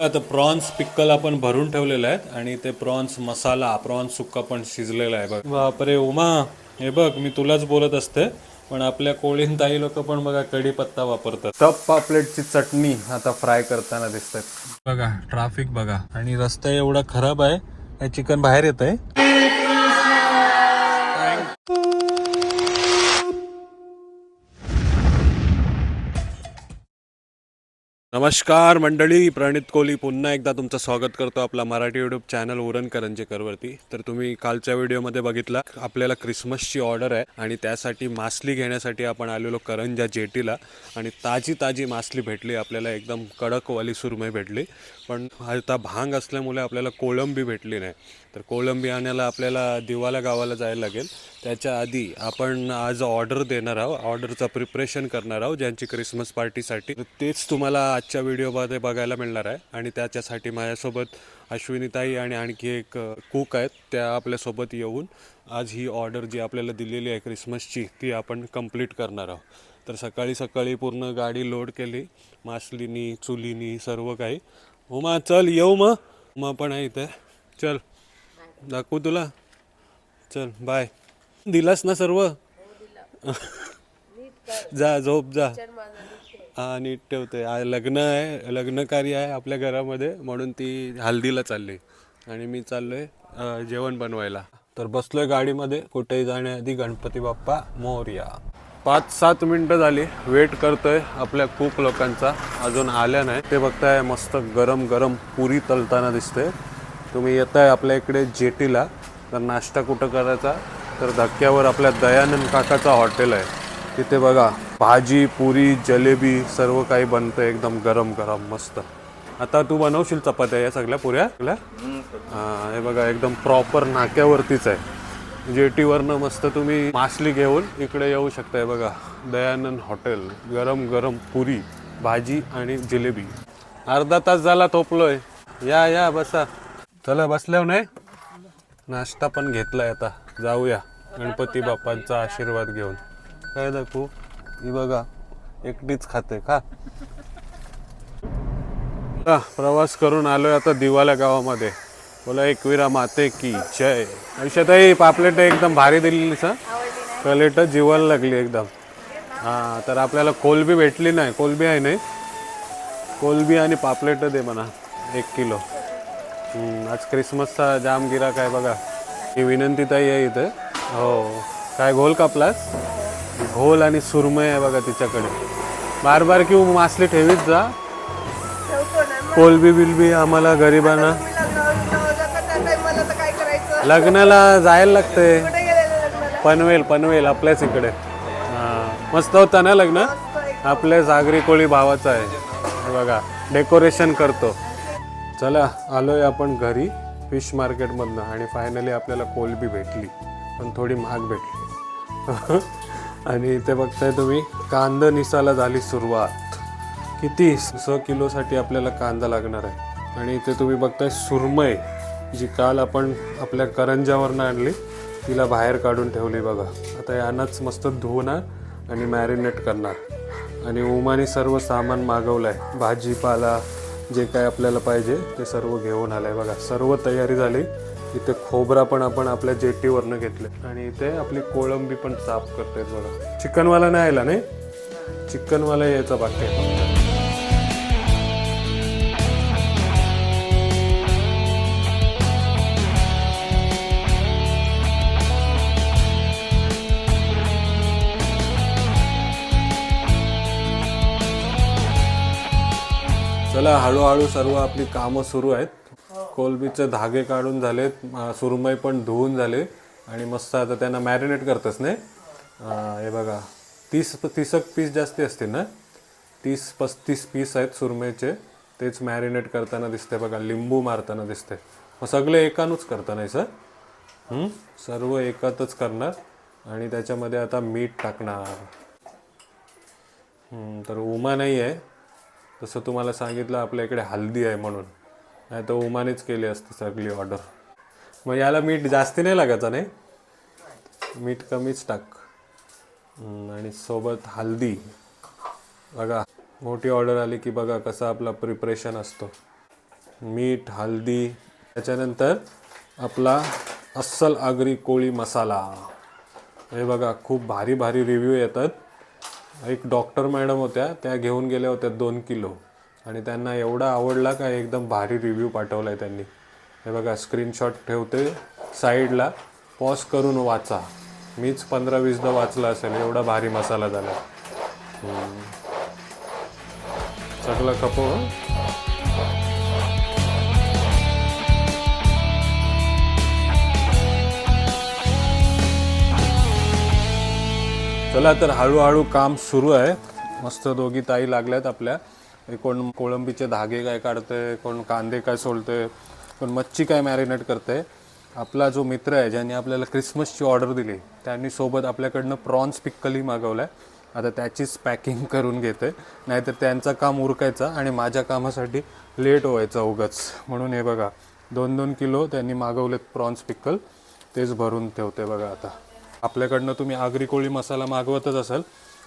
आता prawns pickle आपण भरून ठेवलेले आहेत आणि ते प्रॉन्स मसाला प्रॉन्स सुक्का पण शिजलेला आहे बघ. बापरे उमा. हे बघ मी तुलाच बोलत असते पण आपल्या कोळीन ताई लोक पण बघा कढीपत्ता वापरतात. टप पापलेटची चटणी आता फ्राय करताना दिसतात. बघा ट्राफिक बघा. आणि रस्ता एवढा खराब आहे हे चिकन बाहेर येत आहे नमस्कार मंडळी प्रणित कोहली पुन्हा एकदा तुमचं स्वागत करतो आपला मराठी यूट्यूब चॅनल उरण करंजेकरवरती. तर तुम्ही कालच्या व्हिडिओमध्ये बघितला आपल्याला क्रिसमसची ऑर्डर आहे आणि त्यासाठी मासली घेण्यासाठी आपण आलेलो करंजा जेटीला आणि ताजी ताजी मासली भेटली आपल्याला एकदम कडकवाली सुरमई भेटली. पण आता भांग असल्यामुळे आपल्याला कोळंबी भेटली नाही. तर कोळंबी आणायला आपल्याला दिवाला गावाला जायला लागेल. त्याच्या आधी आपण आज ऑर्डर देणार आहोत ऑर्डरचं प्रिपरेशन करणार आहोत ज्यांची क्रिसमस पार्टीसाठी. तेच तुम्हाला आजच्या व्हिडिओमध्ये बघायला मिळणार आहे. आणि त्याच्यासाठी माझ्यासोबत अश्विनीताई आणि आणखी एक कुक आहेत. त्या आपल्यासोबत येऊन आज ही ऑर्डर जी आपल्याला दिलेली आहे क्रिसमसची ती आपण कंप्लीट करणार आहोत. तर सकाळी सकाळी पूर्ण गाडी लोड केली. मासलीनी चुलीनी सर्व काही. उमा चल येऊ मग. उमा पण आहे इथे. चल दाखवू तुला. चल बाय दिलास ना सर्व? जा झोप जा. हा नीट ठेवते आ, लग्न आहे लग्न कार्य आहे आपल्या घरामध्ये म्हणून ती हल्दीला चालली. आणि मी चाललोय अ, जेवण बनवायला. तर बसलोय गाडीमध्ये कुठेही जाण्याआधी गणपती बाप्पा मोरया. पाच सात मिनिटं झाली. वेट करतोय आपल्या खूप लोकांचा. अजून आल्या नाही. ते बघताय मस्त गरम गरम पुरी तलताना दिसते तुम्ही येताय आपल्या इकडे जेटीला. तर नाश्ता कुठं करायचा? तर धक्क्यावर आपल्या दयानंद काकाचा हॉटेल आहे. तिथे बघा भाजी पुरी जलेबी सर्व काही बनतं एकदम गरम गरम मस्त. आता तू बनवशील चपात्या या सगळ्या पुऱ्या? सगळ्या? हा हे बघा एकदम प्रॉपर नाक्यावरतीच आहे. जेटीवरनं मस्त तुम्ही मासली घेऊन इकडे येऊ शकताय बघा दयानंद हॉटेल. गरम गरम पुरी भाजी आणि जिलेबी. अर्धा तास झाला थोपलोय. या या बसा. चला बसल्यावर नाही? नाश्ता पण घेतलाय आता. जाऊया. गणपती बाप्पांचा आशीर्वाद घेऊन. काय दाखवू ही बघा एकटीच खाते का प्रवास करून आलोय आता दिवाला गावामध्ये. बोला एकविरा माते की जय. आयुष्यातही पापलेट एकदम भारी दिलेली सर कलेट जिवायला लागली एकदम. हा तर आपल्याला कोलबी भेटली नाही. कोलबी आहे नाही. कोलबी आणि पापलेट दे म्हणा एक किलो. आज क्रिसमसचा जाम गिराक आहे बघा. ही विनंती ताई आहे इथे. हो. काय घोल कापलास? घोल आणि सुरमय आहे बघा तिच्याकडे. बार बार की मासली ठेवीत जा. कोलबी बिलबी आम्हाला गरिबांना. लग्नाला जायला लागतंय. पनवेल पनवेल आपल्याच इकडे. हां मस्त होता ना लग्न? आपल्या सागरी कोळी भावाचं आहे. हे बघा डेकोरेशन करतो. चला आलोय आपण घरी फिश मार्केटमधनं. आणि फायनली आपल्याला कोलबी भेटली. पण थोडी महाग भेटली. आणि इथे बघताय तुम्ही कांदा निसाला झाली सुरुवात. किती स किलोसाठी आपल्याला कांदा लागणार आहे? आणि इथे तुम्ही बघताय सुरमय जी काल आपण आपल्या करंजावरनं आणली तिला बाहेर काढून ठेवली बघा. आता यानंच मस्त धुवणार आणि मॅरिनेट करणार. आणि उमाने सर्व सामान मागवलं आहे भाजीपाला जे काय आपल्याला पाहिजे ते सर्व घेऊन आलं आहे बघा. सर्व तयारी झाली. इथे खोबरा पण आपण आपल्या जेटीवरनं घेतले. आणि इथे आपली कोळंबी पण साफ करते बघा. चिकनवाला नाही आला नाही? चिकनवाला यायचा बाकी आहे चला हळूहळू सर्व आपली कामं सुरू आहेत. कोलबीचे धागे काढून झालेत सुरमई पण धुवून झाले आणि मस्त आता त्यांना मॅरिनेट करतच नाही हे बघा तीस तीसक पीस जास्ती असतील ना? तीस पस्तीस पीस आहेत सुरमईचे तेच मॅरिनेट करताना दिसते बघा लिंबू मारताना दिसते मग सगळे एकानूच करता नाही सर सर्व एकातच करणार आणि त्याच्यामध्ये आता मीठ टाकणार. तर उमा नाही आहे तसं तुम्हाला सांगितलं आपल्या इकडे हल्दी आहे म्हणून. नाही तर उमानेच केली असते सगळी ऑर्डर. मग याला मीठ जास्ती नाही लागायचं नाही? मीठ कमीच टाक. आणि सोबत हल्दी. बघा मोठी ऑर्डर आली की बघा कसं आपला प्रिपरेशन असतो. मीठ हल्दी त्याच्यानंतर आपला अस्सल आगरी कोळी मसाला. हे बघा खूप भारी भारी रिव्ह्यू येतात. एक डॉक्टर मॅडम होत्या त्या घेऊन गेल्या होत्या दोन किलो. आणि त्यांना एवढा आवडला का एकदम भारी रिव्ह्यू पाठवला आहे त्यांनी. हे बघा स्क्रीनशॉट ठेवते साईडला पॉज करून वाचा. मीच पंधरा वीसदा वाचला असेल एवढा भारी मसाला झाला. सगळं खपो चला तर हळूहळू काम सुरू आहे. मस्त दोघी ताई लागल्यात आपल्या. कोण कोळंबीचे धागे काय काढते कोण कांदे काय सोलते कोण मच्छी काय मॅरिनेट करते. आपला जो मित्र आहे ज्यांनी आपल्याला क्रिसमसची ऑर्डर दिली त्यांनी सोबत आपल्याकडनं प्रॉन्स पिक्कलही मागवलाय. आता त्याचीच पॅकिंग करून घेते. नाहीतर त्यांचं काम उरकायचं आणि माझ्या कामासाठी लेट व्हायचं उगाच. म्हणून हे बघा दोन दोन किलो त्यांनी मागवलेत प्रॉन्स पिक्कल तेच भरून ठेवते बघा आता. आपल्याकडनं तुम्ही आगरी कोळी मसाला मागवतच असाल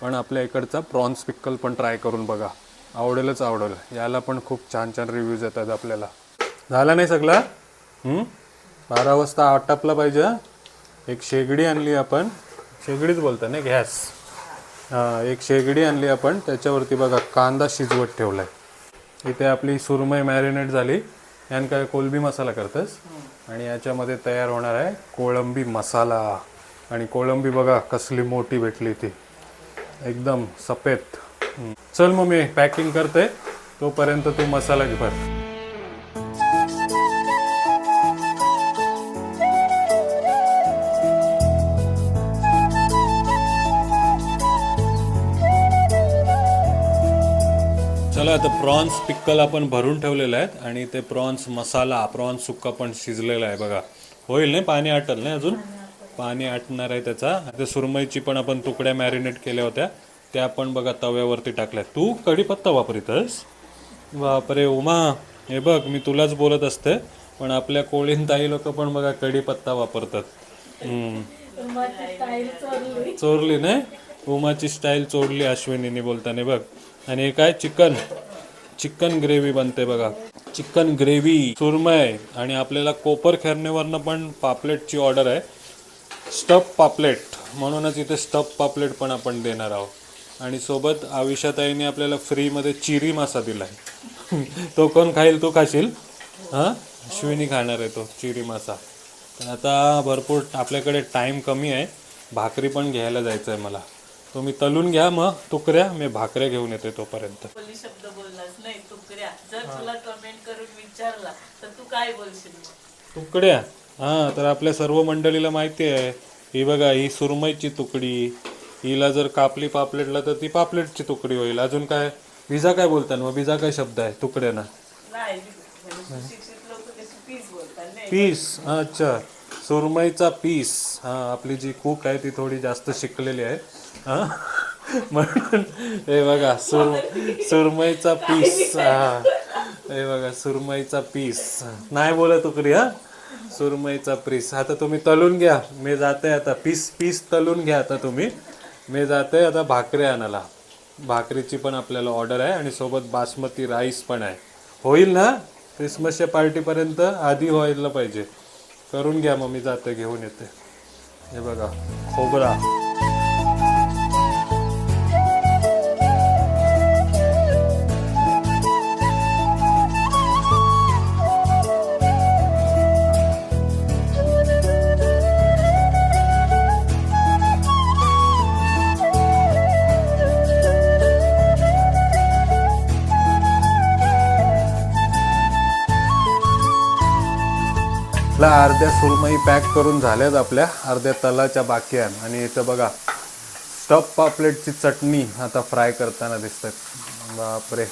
पण आपल्या इकडचा प्रॉन्स पिक्कल पण ट्राय करून बघा. आवडेलच आवडेल. याला पण खूप छान छान रिव्ह्यूज येतात आपल्याला. झाला नाही सगळा? बारा वाजता आटापला पाहिजे. एक शेगडी आणली आपण. शेगडीच बोलतो ना गॅस. हां एक शेगडी आणली आपण. त्याच्यावरती बघा कांदा शिजवत ठेवला आहे इथे आपली सुरमई मॅरिनेट झाली. यान काय कोलबी मसाला करतस? आणि याच्यामध्ये तयार होणार आहे कोळंबी मसाला. आणि कोळंबी बघा कसली मोठी भेटली ती. एकदम सफेद. चल मग मी पॅकिंग करते. तोपर्यंत तू मसाला भर चला आता प्रॉन्स पिक्कल आपण भरून ठेवलेलं आहेत आणि ते प्रॉन्स मसाला प्रॉन्स सुक्का पण शिजलेला आहे बघा. होईल नाही? पाणी आटल नाही अजून? पाणी आटणार आहे त्याचा. ते सुरमईची पण आपण तुकड्या मॅरिनेट केल्या होत्या. त्या पण बघा तव्यावरती टाकल्या तू कढीपत्ता वापरितस? बापरे उमा. हे बघ मी तुलाच बोलत असते पण आपल्या कोळीन ताई लोक पण बघा कढीपत्ता वापरतात. चोरली. नाही? उमाची स्टाईल चोरली अश्विनीने बोलताना बघ. आणि हे काय? चिकन. चिकन ग्रेव्ही बनते बघा. चिकन ग्रेव्ही सुरमय आणि आपल्याला कोपर खेरणेवरनं पण पापलेटची ऑर्डर आहे. स्टफ पापलेट. म्हणूनच इथे स्टफ पापलेट पण आपण देणार आहोत. आणि सोबत आविषाताईने आपल्याला फ्रीमध्ये चिरी मासा दिलाय. तो कोण खाईल तो खाशील. हां? अश्विनी खाणार आहे तो चिरी मासा. पण आता भरपूर आपल्याकडे टाईम कमी आहे. भाकरी पण घ्यायला जायचं आहे मला. तुम्ही तलून घ्या मग. तुकड्या मी भाकऱ्या घेऊन येते तोपर्यंत. बोली शब्द बोललास नाही तुकड्या जर तुला कमेंट करून विचारला तर तू काय बोलशील मग? तुकड्या? हां तर आपल्या सर्व मंडळीला माहिती आहे. ही बघा ही सुरमईची तुकडी हिला जर कापली पापलेटला तर ती पापलेटची तुकडी होईल. अजून काय? विजा काय बोलतात मग विजा काय शब्द आहे? तुकड्याना. पीस अच्छा. सुरमईचा पीस. हा आपली जी कुक आहे ती थोडी जास्त शिकलेली आहे. हा? म्हणून हे बघा सुर सुरमईचा पीस. हा. हे बघा सुरमईचा पीस. नाही बोला तुकडी हा? सुरमईचा पीस. आता तुम्ही तलून घ्या. मी जाते आता. पीस पीस तलून घ्या आता तुम्ही. मी जाते आता भाकरी आणायला. भाकरीची पण आपल्याला ऑर्डर आहे आणि सोबत बासमती राईस पण आहे. होईल ना? क्रिसमसच्या पार्टीपर्यंत आधी व्हायला पाहिजे. करून घ्या मग मी जाते घेऊन येते हे बघा खोबरा. आपल्या अर्ध्या सुरमई पॅक करून झाल्यात आपल्या अर्ध्या तलाच्या बाकी आहेत आणि इथं बघा स्टफ पापलेटची चटणी आता फ्राय करताना दिसतात. बापरे.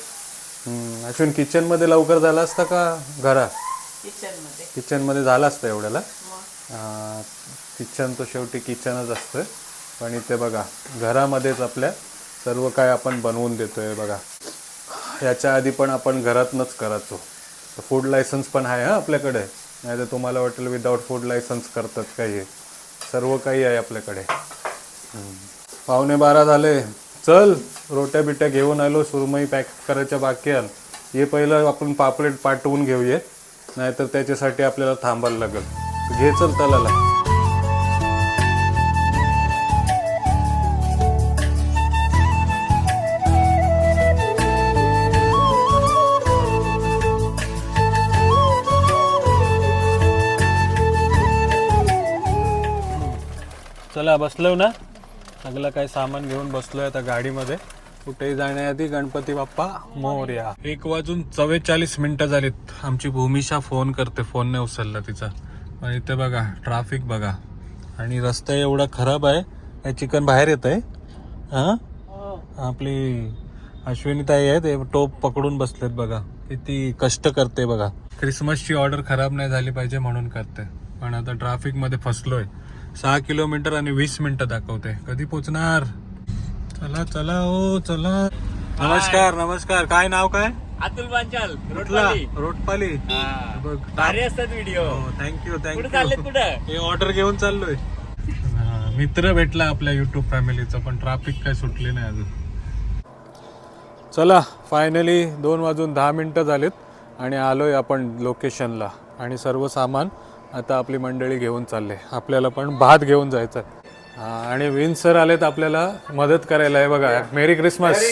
अश्विन किचनमध्ये लवकर झाला असता का घरा किचनमध्ये किचनमध्ये झाला असतं एवढ्याला? किचन तो शेवटी किचनच असतं पण इथे बघा घरामध्येच आपल्या सर्व काय आपण बनवून देतोय बघा. याच्या आधी पण आपण घरातनंच करायचो. फूड लायसन्स पण आहे हा आपल्याकडे. नाही तर तुम्हाला वाटेल विदाऊट फूड लायसन्स करतात काही. सर्व काही आहे आपल्याकडे. पावणे बारा झाले. चल रोट्या बिट्या घेऊन आलो सुरमई पॅक करायच्या बाकी आल हे पहिलं आपण पापलेट पाठवून घेऊया नाहीतर त्याच्यासाठी आपल्याला थांबायला लागेल. घे चल तलाला. चला बसलो ना? सगळं काही सामान घेऊन बसलोय आता गाडीमध्ये. कुठेही जाण्याआधी गणपती बाप्पा मोर्या. एक वाजून चव्वेचाळीस मिनिटं झालीत. आमची भूमिशा फोन करते. फोन नाही उचलला तिचा. आणि इथे बघा ट्राफिक बघा. आणि रस्ता एवढा खराब आहे. हे चिकन बाहेर येत आहे हा? आपली अश्विनीताई आहे ते टोप पकडून बसलेत बघा. किती कष्ट करते बघा. क्रिसमसची ऑर्डर खराब नाही झाली पाहिजे म्हणून करते. पण आता ट्राफिकमध्ये फसलोय. सहा किलोमीटर आणि वीस मिनिटं दाखवते. कधी पोचणार? चला चला ओ चला. नमस्कार नमस्कार. काय नाव काय? अतुल पांचाल कुठला. रोटपाली. हा. बघ भारी असतात व्हिडिओ थँक्यू थँक्यू कुठं हे ऑर्डर घेऊन चाललोय. हा, मित्र भेटला आपल्या युट्यूब फॅमिलीचा पण ट्रॅफिक काय सुटली नाही अजून. चला फायनली दोन वाजून दहा मिनटं झालीत आणि आलोय आपण लोकेशनला आणि सर्व सामान आता आपली मंडळी घेऊन चालले. आपल्याला पण भात घेऊन जायचं आणि विन सर आलेत आपल्याला मदत करायला. आहे बघा मेरी क्रिसमस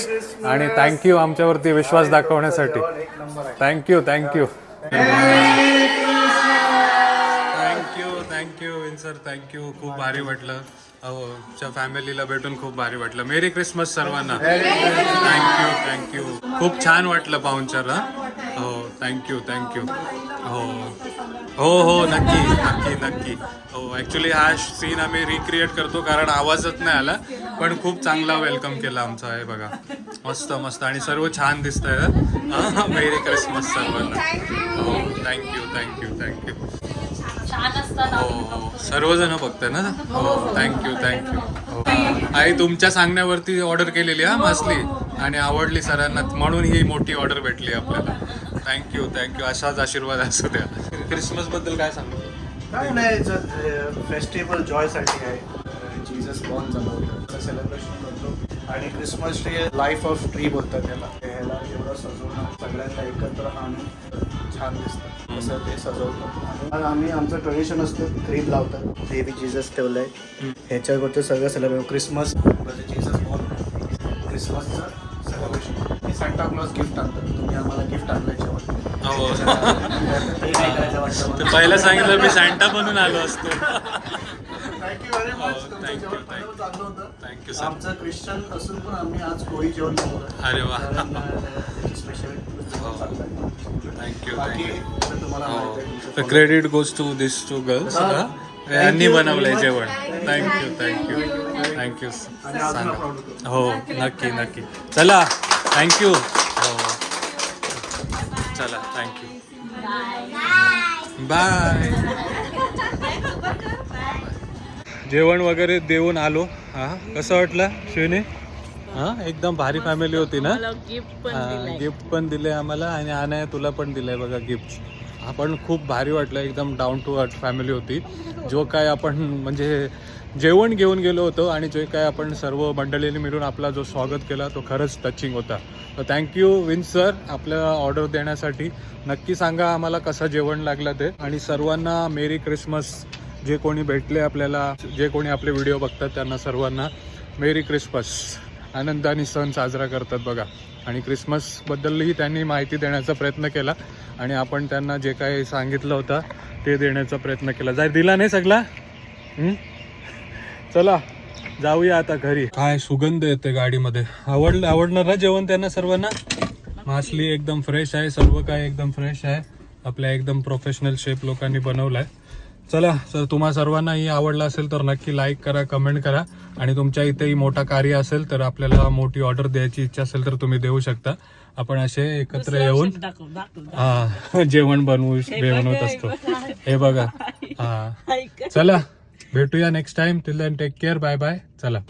आणि थँक्यू आमच्यावरती विश्वास दाखवण्यासाठी. Thank you thank you thank you thank you Vin sir thank you खूप भारी वाटलं. अहो च्या फॅमिलीला भेटून खूप भारी वाटलं. मेरी क्रिसमस सर्वांना. थँक्यू थँक्यू खूप छान वाटलं पाहुणचारला. हो थँक्यू थँक्यू हो हो हो नक्की नक्की नक्की. हो ॲक्च्युली हा सीन आम्ही रिक्रिएट करतो कारण आवाजच नाही आला पण खूप चांगला वेलकम केला आमचा आहे बघा. मस्त मस्त. आणि सर्व छान दिसत आहे मेरी क्रिसमस सर्वांना. हो थँक्यू थँक्यू थँक्यू हो हो सर्वजण बघताय ना? हो थँक्यू थँक्यू हो. आई तुमच्या सांगण्यावरती ऑर्डर केलेली हा मासली? आणि आवडली सरांना म्हणून ही मोठी ऑर्डर भेटली आपल्याला. थँक्यू थँक्यू असाच आशीर्वाद असू द्या. क्रिसमसबद्दल काय सांगतो काय नाही फेस्टिवल जॉयसाठी आहे. जीजस बॉर्न झालं होतं. सेलिब्रेशन करतो. आणि Christmas tree life of tree बोलतात त्याला. ह्याला एवढं सजवणं सगळ्यांना एकत्र आणून छान दिसतं. असं ते सजवतो. आणि आम्ही आमचं ट्रेडिशन असतं क्रीम लावतात. ते बी जीजस ठेवलं आहे ह्याच्यावरती सगळं सेलिब्रेट क्रिसमस जीजस बॉर्न क्रिसमसचं सेलिब्रेशन हे सांता क्लॉज गिफ्ट आणतात. तुम्ही आम्हाला गिफ्ट आणलंय हो. तर पहिलं सांगितलं मी सँटा बनून आलो असतो. थँक्यू व्हेरी मच हो, तुमचं thank you, जेवण thank खरंच चांगलं होतं. थँक्यू सर आमचं ख्रिश्चन असून पण आम्ही आज कोळी जेवण बनवलं अरे वा. कारण, अं, त्याची स्पेशल थँक्यू बाकी थँक्यू तर तुम्हाला माहिती आहे तुमचं the credit goes to this two girls यांनी बनवलंय जेवण. थँक्यू थँक्यू थँक्यू आणि अजून. हो नक्की नक्की. चला. थँक्यू हो चला थँक्यू बाय जेवण वगैरे देऊन आलो. हा कसं वाटलं शिवने हा एकदम भारी फॅमिली होती ना? गिफ्ट पण दिलंय. गिफ्ट पण दिले आम्हाला आणि आनाया तुला पण दिलंय बघा गिफ्ट आपण खूप भारी वाटलं एकदम डाऊन टू अर्थ फॅमिली होती. जो काय आपण म्हणजे जेवण घेऊन गेलो होतो आणि जे काय आपण सर्व मंडळींनी मिळून आपला जो स्वागत केला तो खरंच टचिंग होता. तर थँक्यू विन सर आपल्या ऑर्डर देण्यासाठी. नक्की सांगा आम्हाला कसं जेवण लागलं ते. आणि सर्वांना मेरी क्रिसमस जे कोणी भेटले आपल्याला जे कोणी आपले व्हिडिओ बघतात त्यांना सर्वांना मेरी क्रिसमस आनंदाने सण साजरा करतात बघा. आणि क्रिसमसबद्दलही त्यांनी माहिती देण्याचा प्रयत्न केला. आणि आपण त्यांना जे काही सांगितलं होतं ते देण्याचा प्रयत्न केला. जाय दिला नाही सगळा? हं? चला जाऊया आता घरी. काय सुगंध येते गाडीमध्ये. आवडलं आवडणार ना जेवण त्यांना सर्वांना? मासली एकदम फ्रेश आहे सर्व काय एकदम फ्रेश आहे. आपल्या एकदम प्रोफेशनल शेफ लोकांनी बनवलाय. चला सर तुम्हा सर्वांनाही आवडला असेल तर नक्की लाईक करा कमेंट करा. आणि तुमच्या इथेही मोठा कार्य असेल तर आपल्याला मोठी ऑर्डर द्यायची इच्छा असेल तर तुम्ही देऊ शकता. आपण असे एकत्र येऊन हा जेवण बनवू बनवत असतो. हे बघा. हा चला भेटूया next time till then take care bye bye चला.